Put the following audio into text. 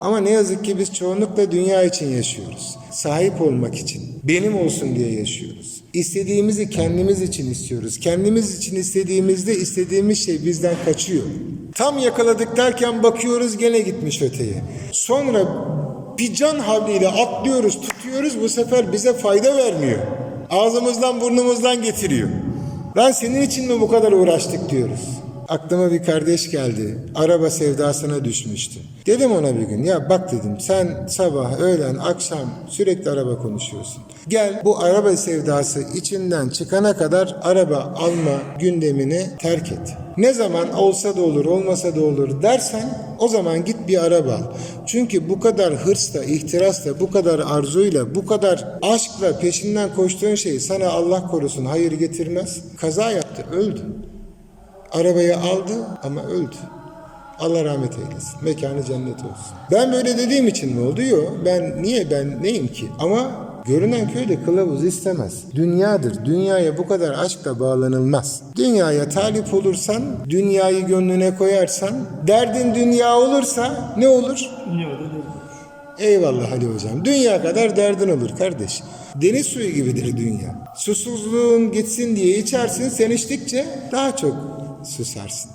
Ama ne yazık ki biz çoğunlukla dünya için yaşıyoruz. Sahip olmak için, benim olsun diye yaşıyoruz. İstediğimizi kendimiz için istiyoruz. Kendimiz için istediğimizde istediğimiz şey bizden kaçıyor. Tam yakaladık derken bakıyoruz gene gitmiş öteye. Sonra bir can havliyle atlıyoruz, tutuyoruz bu sefer bize fayda vermiyor. Ağzımızdan burnumuzdan getiriyor. Lan senin için mi bu kadar uğraştık diyoruz. Aklıma bir kardeş geldi. Araba sevdasına düşmüştü. Dedim ona bir gün ya bak dedim sen sabah, öğlen, akşam sürekli araba konuşuyorsun. Gel bu araba sevdası içinden çıkana kadar araba alma gündemini terk et. Ne zaman olsa da olur, olmasa da olur dersen o zaman git bir araba al. Çünkü bu kadar hırsla, ihtirasla, bu kadar arzuyla, bu kadar aşkla peşinden koştuğun şey sana Allah korusun hayır getirmez. Kaza yaptı, öldü. Arabayı aldı ama öldü. Allah rahmet eylesin. Mekanı cennet olsun. Ben böyle dediğim için mi oldu? Yok. Ben niye ben neyim ki? Ama görünen köyde kılavuz istemez. Dünyadır. Dünyaya bu kadar aşkla bağlanılmaz. Dünyaya talip olursan, dünyayı gönlüne koyarsan, derdin dünya olursa ne olur? Eyvallah Ali Hocam. Dünya kadar derdin olur kardeş. Deniz suyu gibidir dünya. Susuzluğun gitsin diye içersin, sen içtikçe daha çok susarsın.